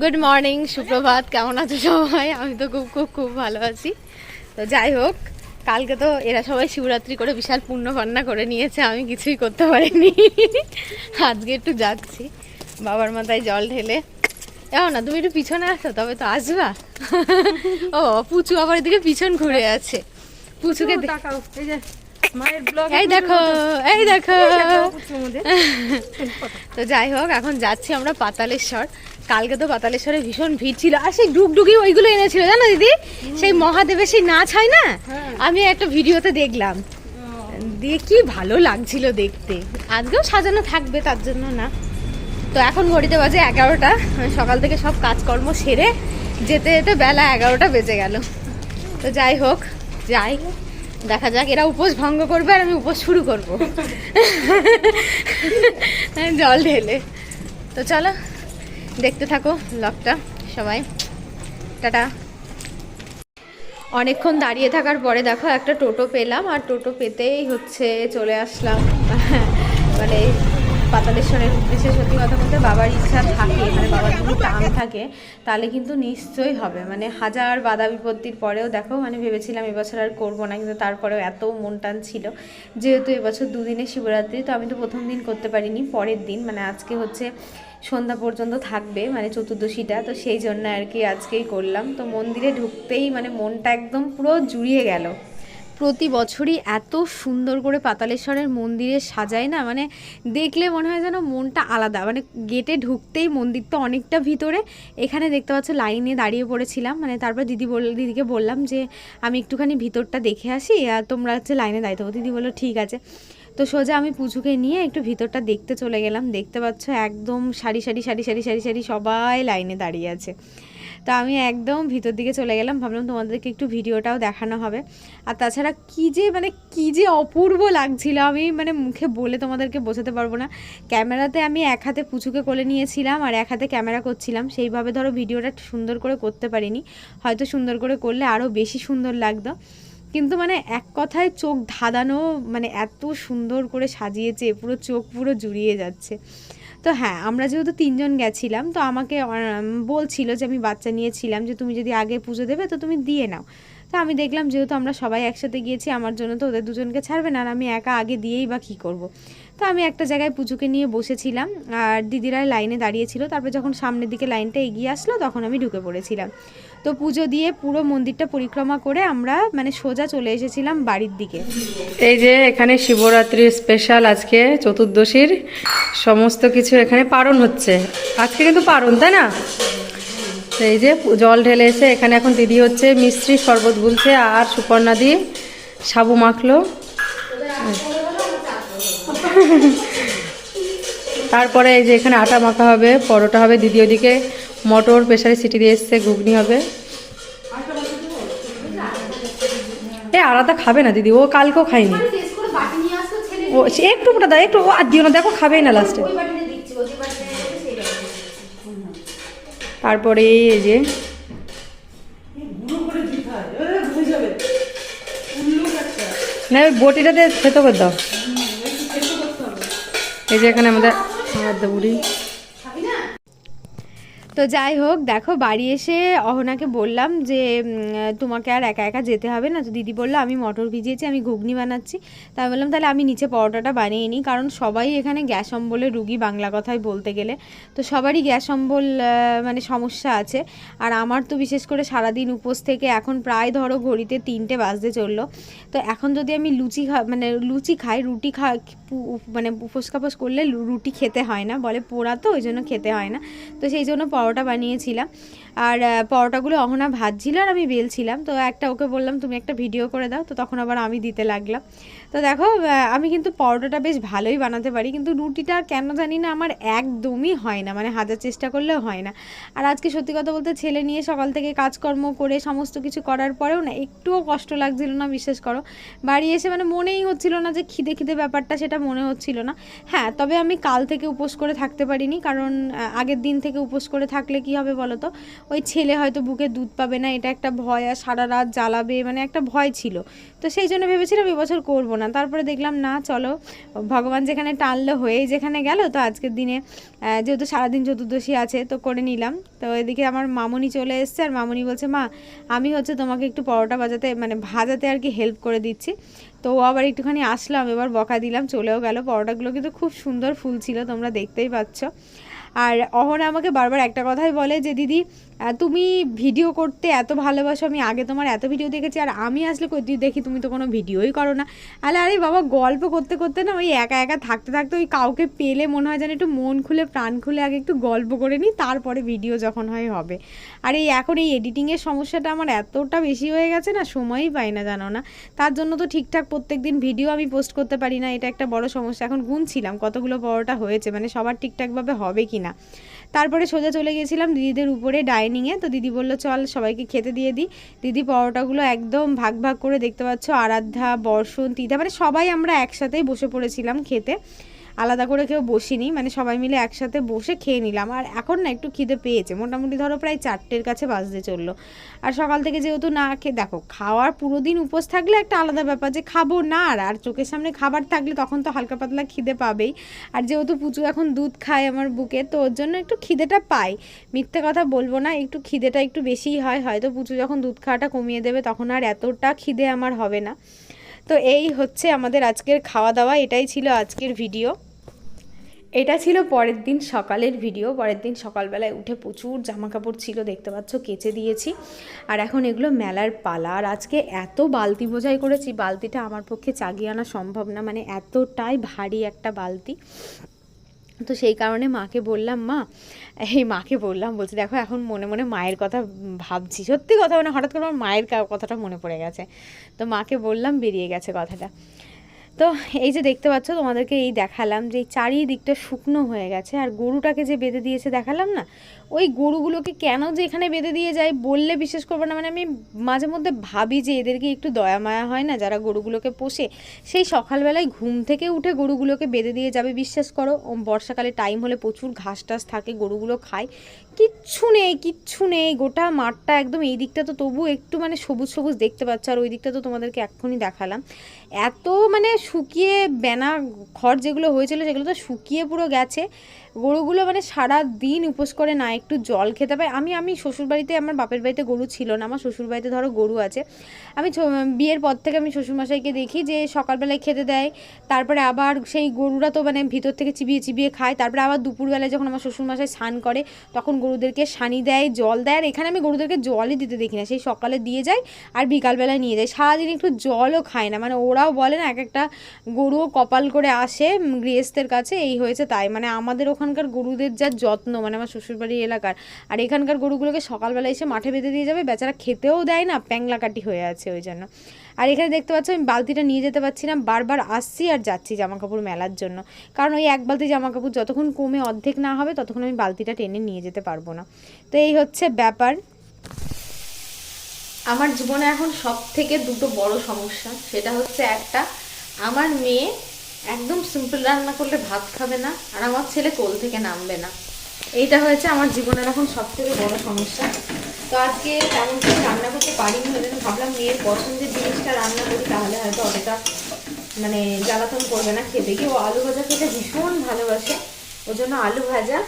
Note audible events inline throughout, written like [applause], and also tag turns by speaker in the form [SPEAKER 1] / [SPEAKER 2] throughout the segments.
[SPEAKER 1] Good morning সুপ্রভাত। কেমন আছো সবাই? আমি তো খুব খুব খুব ভালো আছি। তো যাই হোক কালকে তো এরা সবাই শিবরাত্রি করে বিশাল পূর্ণ পান্না করে নিয়েছে আমি কিছুই করতে পারিনি। আজকে একটু যাচ্ছি। বাবার মাথায় জল ঢেলে। এও না তুমি একটু পিছনে আসো তবে তো আসবা। ও পুচু আবার এদিকে পিছন ঘুরে আছে। পুচুকে
[SPEAKER 2] এই
[SPEAKER 1] দেখো এই দেখো। [laughs] তো যাই হোক এখন যাচ্ছি আমরা পাতালেশ্বর। কালকে তো পাতালেশ্বরে ভীষণ ভিড় ছিল। আর সেই ডুগডুগি ওইগুলো এনেছিল জানো দিদি? সেই মহাদেবের সেই নাচ হয় না? আমি একটা ভিডিওতে দেখলাম। দিয়ে কি ভালো লাগছিল দেখতে। আজকেও সাজানো থাকবে তার জন্য না। তো এখন ঘড়িতে বাজে এগারোটা। সকাল থেকে সব কাজকর্ম সেরে যেতে যেতে বেলা এগারোটা বেজে গেল। তো যাই হোক যাই দেখা যাক এরা উপোস ভঙ্গ করবে আর আমি উপোস শুরু করব। [laughs] জল ঢেলে। তো চলো। দেখতে থাকো ব্লগটা সবাই। টাটা। অনেকক্ষণ দাঁড়িয়ে থাকার পরে দেখো একটা টোটো পেলাম, আর টোটো পেতেই হচ্ছে চলে আসলাম। [laughs] মানে পাতালেশ্বরের উদ্দেশ্যে সত্যি কথা বলতে বাবার ইচ্ছা থাকে মানে বাবার যদি টান থাকে, তাহলে কিন্তু নিশ্চয়ই হবে। মানে হাজার বাধা বিপত্তির পরেও দেখো মানে ভেবেছিলাম এবছর আর করব না, কিন্তু তারপরেও এত মন টান ছিল। যেহেতু এবছর দুদিনে শিবরাত্রি, তো আমি তো প্রথম দিন করতে পারিনি, পরের দিন মানে আজকে হচ্ছে সন্ধ্যা পর্যন্ত থাকবে মানে চতুর্দশীটা, তো সেই জন্য আর কি আজকেই করলাম। তো মন্দিরে ঢুকতেই মানে মনটা একদম পুরো জুড়িয়ে গেল। প্রতি বছরই এত সুন্দর করে পাতালেশ্বরের মন্দিরে সাজায় না? মানে দেখলে মনে হয় যেন মনটা আলাদা। মানে গেটে ঢুকতেই মন্দির তো অনেকটা ভিতরে। এখানে দেখতে পাচ্ছ লাইনে দাঁড়িয়ে পড়েছিলাম। মানে তারপর দিদি বল, দিদিকে বললাম যে, আমি একটুখানি ভিতরটা দেখে আসি। আর তোমরা হচ্ছে লাইনে দাঁড়িয়ে থাকো। দিদি বলল, ঠিক আছে। তো সোজা আমি পুজোকে নিয়ে একটু ভিতরটা দেখতে চলে গেলাম। দেখতে পাচ্ছ একদম সারি সারি সারি সারি সারি সারি সবাই লাইনে দাঁড়িয়ে আছে। তো আমি একদম ভিতর দিকে চলে গেলাম, ভাবলাম তোমাদেরকে একটু ভিডিওটাও দেখানো হবে। আর তাছাড়া কী যে মানে কী যে অপূর্ব লাগছিল আমি মানে মুখে বলে তোমাদেরকে বোঝাতে পারব না। ক্যামেরাতে আমি এক হাতে পুচুকে কোলে নিয়েছিলাম আর এক হাতে ক্যামেরা করছিলাম, সেইভাবে ধরো ভিডিওটা সুন্দর করে করতে পারিনি। হয়তো সুন্দর করে করলে আরও বেশি সুন্দর লাগতো। কিন্তু মানে এক কথায় চোখ ধাঁধানো মানে এত সুন্দর করে সাজিয়েছে, পুরো চোখ পুরো জুড়িয়ে যাচ্ছে। তো হ্যাঁ আমরা যেহেতু তিনজন গেছিলাম তো আমাকে আম, বলছিল যে আমি বাচ্চা নিয়েছিলাম যে তুমি যদি আগে পুজো দেবে তো তুমি দিয়ে নাও তো আমি দেখলাম যেহেতু আমরা সবাই একসাথে গিয়েছি আমার জন্য তো ওদের দুজনকে ছাড়বে না আর আমি একা আগে দিয়েই বা কী করব। তো আমি একটা জায়গায় পুজোকে নিয়ে বসেছিলাম আর দিদিরা লাইনে দাঁড়িয়েছিল তারপর যখন সামনের দিকে লাইনটা এগিয়ে আসলো তখন আমি ঢুকে পড়েছিলাম তো পুজো দিয়ে পুরো মন্দিরটা পরিক্রমা করে আমরা মানে সোজা চলে এসেছিলাম বাড়ির দিকে।
[SPEAKER 2] এই যে এখানে শিবরাত্রির স্পেশাল আজকে চতুর্দশীর সমস্ত কিছু এখানে পারণ হচ্ছে। আজকে কিন্তু পারণ তাই না? এই যে জল ঢেলে এসে এখানে এখন দিদি হচ্ছে মিষ্টি শরবত গুলছে আর সুপর্ণা দিয়ে সাবু মাখলো। তারপরে এই যে এখানে আটা মাখা হবে, পরোটা হবে দিদি ওদিকে। মটর প্রেশারে সিটি দিয়ে এসছে, ঘুগনি হবে। এ, আলাদা খাবে না দিদি, ও কালকেও খায়নি। ও একটু ওটা দাও, একটু আর দিও না, দেখো খাবেই না লাস্টে তারপরে এই যে, না, ওই বটিটাতে খেতে করে দাও। এই যে এখানে আমাদের বুড়ি
[SPEAKER 1] তো যাই হোক, দেখো বাড়ি এসে অহনাকে বললাম যে তোমাকে আর একা একা যেতে হবে না। তো দিদি বলল, আমি মটর ভিজিয়েছি, আমি ঘুগনি বানাচ্ছি। তাই বললাম, তাহলে আমি নিচে পরোটাটা বানিয়ে নিই। কারণ সবাই এখানে গ্যাস অম্বলের রুগী বাংলা কথায় বলতে গেলে। তো সবারই গ্যাস অম্বল মানে সমস্যা আছে। আর আমার তো বিশেষ করে সারাদিন উপোস থেকে এখন প্রায় ধরো ঘড়িতে তিনটে বাজতে চলল। তো এখন যদি আমি লুচি খা মানে লুচি খাই, রুটি খা মানে উপোস কাপোস করলে রুটি খেতে হয় না। বলে পোড়া তো, ওই জন্য খেতে হয় না। তো সেই জন্য পরোটা বানিয়েছিলাম। আর পরোটাগুলো অহনা ভাজছিল আর আমি বেলছিলাম তো একটা ওকে বললাম, তুমি একটা ভিডিও করে দাও। তো তখন আবার আমি দিতে লাগলাম। তো দেখো আমি কিন্তু পরোটাটা বেশ ভালোই বানাতে পারি, কিন্তু রুটিটা কেন জানি না আমার একদমই হয় না। মানে হাজার চেষ্টা করলেও হয় না। আর আজকে সত্যি কথা বলতে ছেলে নিয়ে সকাল থেকে কাজকর্ম করে সমস্ত কিছু করার পরেও না একটুও কষ্ট লাগছিল না, বিশ্বাস করো। বাড়ি এসে মানে মনেই হচ্ছিল না যে খিদে খিদে ব্যাপারটা, সেটা মনে হচ্ছিল না। হ্যাঁ তবে আমি কাল থেকে উপোস করে থাকতে পারিনি, কারণ আগের দিন থেকে উপোস করে থাকলে কি হবে বলো তো ওই ছেলে হয়তো বুকে দুধ পাবে না, এটা একটা ভয় আর সারা রাত জ্বালাবে মানে একটা ভয় ছিল। তো সেই জন্য ভেবেছিলাম এবছর করব না। তারপরে দেখলাম, না, চলো, ভগবান যেখানে টানলো হয়েই যেখানে গেল, তো আজকের দিনে যেহেতু সারাদিন চতুর্দশী আছে, তো করে নিলাম। তো এদিকে আমার মামুনি চলে এসছে, আর মামুনি বলছে, মা, আমি হচ্ছে তোমাকে একটু পরোটা বাজাতে মানে ভাজাতে আর কি হেল্প করে দিচ্ছি। তো আবার একটুখানি আসলাম এবার বকা দিলাম, চলেও গেল। পরোটাগুলো কিন্তু খুব সুন্দর ফুল ছিল, তোমরা দেখতেই পাচ্ছ। আর অহনা আমাকে বারবার একটা কথাই বলে যে, দিদি তুমি ভিডিও করতে এত ভালোবাসো, আমি আগে তোমার এত ভিডিও দেখেছি, আর আমি আসলে তুই দেখি তুমি তো কোনো ভিডিওই করো না। আরে আরে বাবা, গল্প করতে করতে না ওই একা একা থাকতে থাকতে ওই কাউকে পেলে মনে হয় যেন একটু মন খুলে, প্রাণ খুলে আগে একটু গল্প করে নিই, তারপরে ভিডিও যখন হয় হবে। আর এই এখন এই এডিটিংয়ের সমস্যাটা আমার এতটা বেশি হয়ে গেছে না, সময়ই পাই না জানো না। তার জন্য তো ঠিকঠাক প্রত্যেক দিন ভিডিও আমি পোস্ট করতে পারি না, এটা একটা বড় সমস্যা। এখন গুনছিলাম, কতগুলো পরোটা হয়েছে মানে সবার ঠিকঠাকভাবে হবে কি না। তারপরে সোজা চলে গেছিলাম দিদিদের উপরে ডাইনিংয়ে তো দিদি বলল, চল সবাইকে খেতে দিয়ে দিই। দিদি পরোটাগুলো একদম ভাগ ভাগ করে দেখতে পাচ্ছ, আরাধ্যা, বর্ষণ, তিতা মানে সবাই আমরা একসাথেই বসে পড়েছিলাম খেতে। আলাদা করে কেউ বসিনি মানে সবাই মিলে একসাথে বসে খেয়ে নিলাম। আর এখন না একটু খিদে পেয়েছে, মোটামুটি ধরো প্রায় চারটের কাছে বাজতে চলল। আর সকাল থেকে যেহেতু না খেয়ে, দেখো, খাওয়ার পুরো দিন উপোস থাকলে একটা আলাদা ব্যাপার যে খাব না আর আর চোখের সামনে খাবার থাকলে তখন তো হালকা পাতলা খিদে পাবেই। আর যেহেতু পুচু এখন দুধ খায় আমার বুকে, তো ওর জন্য একটু খিদেটা পাই। মিথ্যে কথা বলব না, একটু খিদেটা একটু বেশিই হয়। হয়তো পুচু যখন দুধ খাওয়াটা কমিয়ে দেবে, তখন আর এতটা খিদে আমার হবে না। তো এই হচ্ছে আমাদের আজকের খাওয়া দাওয়া এটাই ছিল আজকের ভিডিও। এটা ছিল পরের দিন সকালের ভিডিও। পরের দিন সকালবেলায় উঠে প্রচুর জামা কাপড় ছিল, দেখতে পাচ্ছ, কেচে দিয়েছি। আর এখন এগুলো মেলার পালা। আর আজকে এত বালতি বোঝাই করেছি, বালতিটা আমার পক্ষে চাগিয়ে আনা সম্ভব না। মানে এতটাই ভারী একটা বালতি। তো সেই কারণে মাকে বললাম, মা, এই মাকে বললাম, বলছি, দেখো, এখন মনে মনে মায়ের কথা ভাবছি। সত্যি কথা মানে হঠাৎ করে আমার মায়ের কথাটা মনে পড়ে গেছে। তো মাকে বললাম, বেরিয়ে গেছে কথাটা। তো এই যে দেখতে পাচ্ছ, তোমাদেরকে এই দেখালাম যে এই চারিদিকটা শুকনো হয়ে গেছে, আর গরুটাকে যে বেঁধে দিয়েছে দেখালাম না? ওই গরুগুলোকে কেন যে এখানে বেঁধে দিয়ে যায় বললে বিশ্বাস করব না। মানে আমি মাঝে মধ্যে ভাবি যে এদেরকে একটু দয়া মায়া হয় না, যারা গরুগুলোকে পোষে। সেই সকালবেলায় ঘুম থেকে উঠে গরুগুলোকে বেঁধে দিয়ে যাবে, বিশ্বাস করো। বর্ষাকালে টাইম হলে প্রচুর ঘাস টাস থাকে, গরুগুলো খায়। কিচ্ছু নেই কিচ্ছু নেই। গোটা মাঠটা একদম এই দিকটা তো তবু একটু মানে সবুজ সবুজ দেখতে পাচ্ছ। আর ওই দিকটা তো তোমাদেরকে এক্ষুনি দেখালাম। এত মানে শুকিয়ে বেনা খড় যেগুলো হয়েছিল, সেগুলো তো শুকিয়ে পুরো গেছে। গরুগুলো মানে সারা দিন উপোস করে না, একটু জল খেতে পায়। আমি আমি শ্বশুরবাড়িতে, আমার বাপের বাড়িতে গরু ছিল না, আমার শ্বশুরবাড়িতে ধরো গরু আছে। আমি বিয়ের পর থেকে আমি শ্বশুরমশাইকে দেখি যে সকালবেলায় খেতে দেয়, তারপরে আবার সেই গরুরা তো মানে ভিতর থেকে চিবিয়ে চিবিয়ে খায়। তারপরে আবার দুপুরবেলায় যখন আমার শ্বশুরমশাই স্নান করে, তখন গরুদেরকে সানি দেয়, জল দেয়। আর এখানে আমি গরুদেরকে জলই দিতে দেখি না। সেই সকালে দিয়ে যায় আর বিকালবেলায় নিয়ে যায়। সারাদিন একটু জলও খায় না। মানে ওরাও বলে না, এক একটা গরুও কপাল করে আসে গৃহস্থের কাছে, এই হয়েছে তাই। মানে আমাদের ওখানকার গরুদের যা যত্ন মানে আমার শ্বশুরবাড়ি এলাকার, আর এখানকার গরুগুলোকে সকালবেলা এসে মাঠে বেঁধে দিয়ে যাবে, বেচারা খেতেও দেয় না, প্যাংলাকাটি হয়ে আছে ওই জন্য। আর এখানে দেখতে পাচ্ছ, আমি বালতিটা নিয়ে যেতে পারছি না, বারবার আসছি আর যাচ্ছি জামা কাপড় মেলার জন্য। কারণ ওই এক বালতি জামা কাপড় যতক্ষণ কমে অর্ধেক না হবে, ততক্ষণ আমি বালতিটা টেনে নিয়ে যেতে পারব না। তো এই হচ্ছে ব্যাপার। আমার জীবনে এখন সব থেকে দুটো বড় সমস্যা, সেটা হচ্ছে একটা, আমার মেয়ে একদম সিম্পল রান্না করলে ভাত খাবে না, আর আমার ছেলে কোল থেকে নামবে না। এইটা হয়েছে আমার জীবনের এখন সব থেকে বড় সমস্যা। তো আজকে তেমন কিছু রান্না করতে পারিনি, ওই জন্য ভাবলাম মেয়ের পছন্দের জিনিসটা রান্না করি, তাহলে হয়তো অতটা মানে জ্বালাতন করবে না খেতে। গিয়ে ও আলু ভাজা খেতে ভীষণ ভালোবাসে, ওর জন্য আলু ভাজা,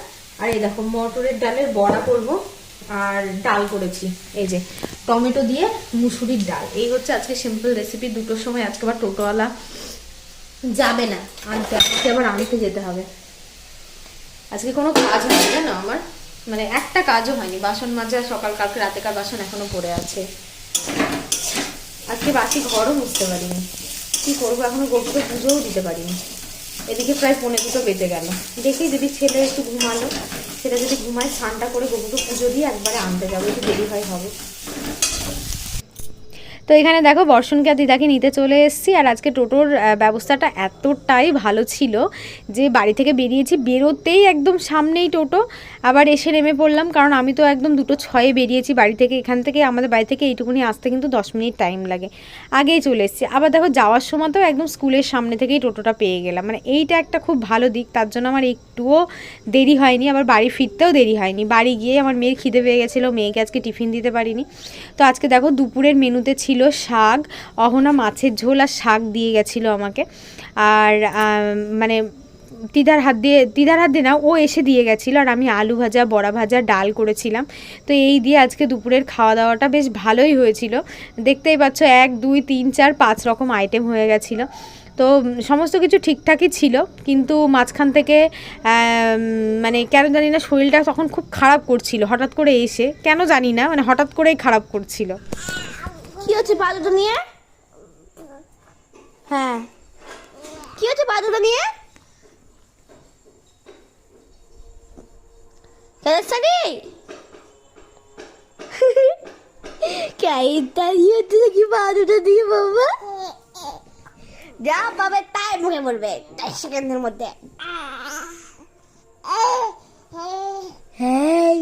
[SPEAKER 1] আর এই দেখো মটরের ডালের বড়া করব, আর ডাল করেছি। এই যে টমেটো দিয়ে মুসুরির ডাল। এই হচ্ছে আজকে সিম্পল রেসিপি দুটোর সময় আজকে আবার টোটোওয়ালা যাবে না। আনতে আজকে আবার আনতে যেতে হবে। আজকে কোনো কাজ হয়নি, জানো আমার? মানে একটা কাজও হয়নি। বাসন মাজা, সকাল কালকে রাতেকার বাসন এখনও পড়ে আছে। আজকে বাসি ঘরও মুছতে পারিনি। কি করব? এখনও গরুকে পুজোও দিতে পারিনি। এদিকে প্রায় পনেরো দুটো বেজে গেল। দেখি যদি ছেলে একটু ঘুমালো। সেটা যদি ঘুমায়, স্নানটা করে গরুকে পুজো দিয়ে একবারে আনতে যাব। একটু দেরি হয় হবে। তো এখানে দেখো বর্ষণকে আর দিদাকে নিতে চলে এসেছি, আর আজকে টোটোর ব্যবস্থাটা এতটাই ভালো ছিল যে বাড়ি থেকে বেরিয়েছি, বেরোতেই একদম সামনেই টোটো, আবার এসে নেমে পড়লাম, কারণ আমি তো একদম দুটো ছয়ে বেরিয়েছি বাড়ি থেকে, এখান থেকে, আমাদের বাড়ি থেকে এইটুকুনি আসতে কিন্তু দশ মিনিট টাইম লাগে। আগেই চলে এসেছি। আবার দেখো যাওয়ার সময় তো একদম স্কুলের সামনে থেকেই টোটোটা পেয়ে গেলাম মানে এইটা একটা খুব ভালো দিক, তার জন্য আমার একটুও দেরি হয়নি, আবার বাড়ি ফিরতেও দেরি হয়নি। বাড়ি গিয়ে আমার মেয়ের খিদে পেয়ে গেছিল, মেয়েকে আজকে টিফিন দিতে পারিনি। তো আজকে দেখো দুপুরের মেনুতে ছিল শাক, অহনা মাছের ঝোল আর শাক দিয়ে গেছিল আমাকে। আর মানে দিদার হাত দিয়ে দিদার হাত দিয়ে না, ও এসে দিয়ে গেছিল আর আমি আলু ভাজা, বড়া ভাজা, ডাল করেছিলাম। তো এই দিয়ে আজকে দুপুরের খাওয়া দাওয়াটা বেশ ভালোই হয়েছিল। দেখতেই পাচ্ছ এক, দুই, তিন, চার, পাঁচ রকম আইটেম হয়ে গেছিল। তো সমস্ত কিছু ঠিকঠাকই ছিল, কিন্তু মাঝখান থেকে মানে কেন জানি না শরীরটা তখন খুব খারাপ করছিল, হঠাৎ করে এসে, কেন জানি না মানে হঠাৎ করেই খারাপ করছিল।
[SPEAKER 3] কি হচ্ছে বাদুটা নিয়ে? হ্যাঁ। কি হচ্ছে নিয়ে? দাঁড়িয়ে হচ্ছে নাকি দিয়ে বাবা? যা পাবে তাই মুখে বলবে। দশ সেকেন্ডের মধ্যে। হ্যাঁ।